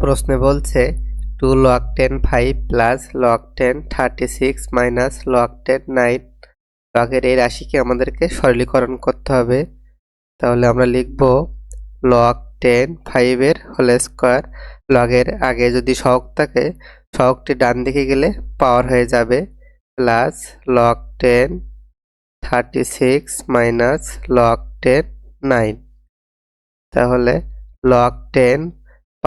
প্রশ্নে বলছে two log ten five plus log ten thirty six minus log ten nine লগের এই রাশিকে আমাদেরকে সরলীকরণ করতে হবে। তাহলে আমরা লিখব লক টেন ফাইভের হোল স্কোয়ার লগের আগে যদি সহগ থাকে, সহগটি ডান দিকে গেলে পাওয়ার হয়ে যাবে plus log ten thirty six minus log ten nine তাহলে লক টেন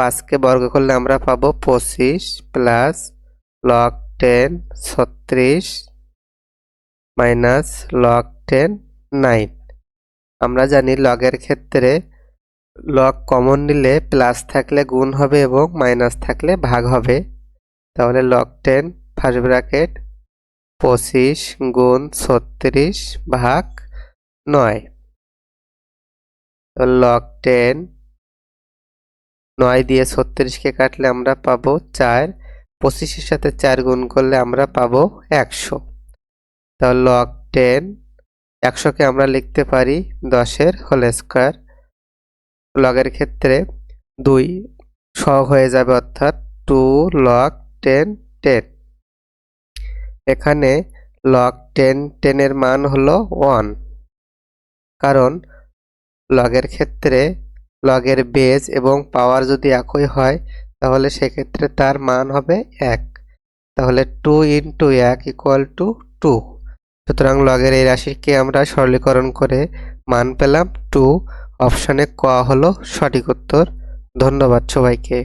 পাঁচকে বর্গ করলে আমরা পাবো পঁচিশ প্লাস লক টেন ছত্রিশ মাইনাস লক টেন নাইন। আমরা জানি লগের ক্ষেত্রে লগ কমন নিলে প্লাস থাকলে গুণ হবে এবং মাইনাস থাকলে ভাগ হবে। তাহলে লগ টেন ফার্স্ট ব্র্যাকেট পঁচিশ গুণ ছত্রিশ ভাগ নয়। লগ টেন নয় দিয়ে ছত্রিশকে কাটলে আমরা পাবো চার পঁচিশের সাথে চার গুণ করলে আমরা পাবো একশো। তাহলে লক টেন একশোকে আমরা লিখতে পারি দশের হোল স্কোয়ার লগের ক্ষেত্রে দুই সহগ হয়ে যাবে অর্থাৎ টু লক টেন টেন এখানে লগ টেন টেনের মান হলো ওয়ান কারণ লগের ক্ষেত্রে লগের বেজ এবং পাওয়ার যদি একই হয়, তাহলে সেক্ষেত্রে তার মান হবে এক। তাহলে টু ইন্টু এক ইকুয়াল টু টু। সুতরাং লগের এই রাশিকে আমরা সরলীকরণ করে মান পেলাম টু। অপশানে ক হলো সঠিক উত্তর। ধন্যবাদ সবাইকে।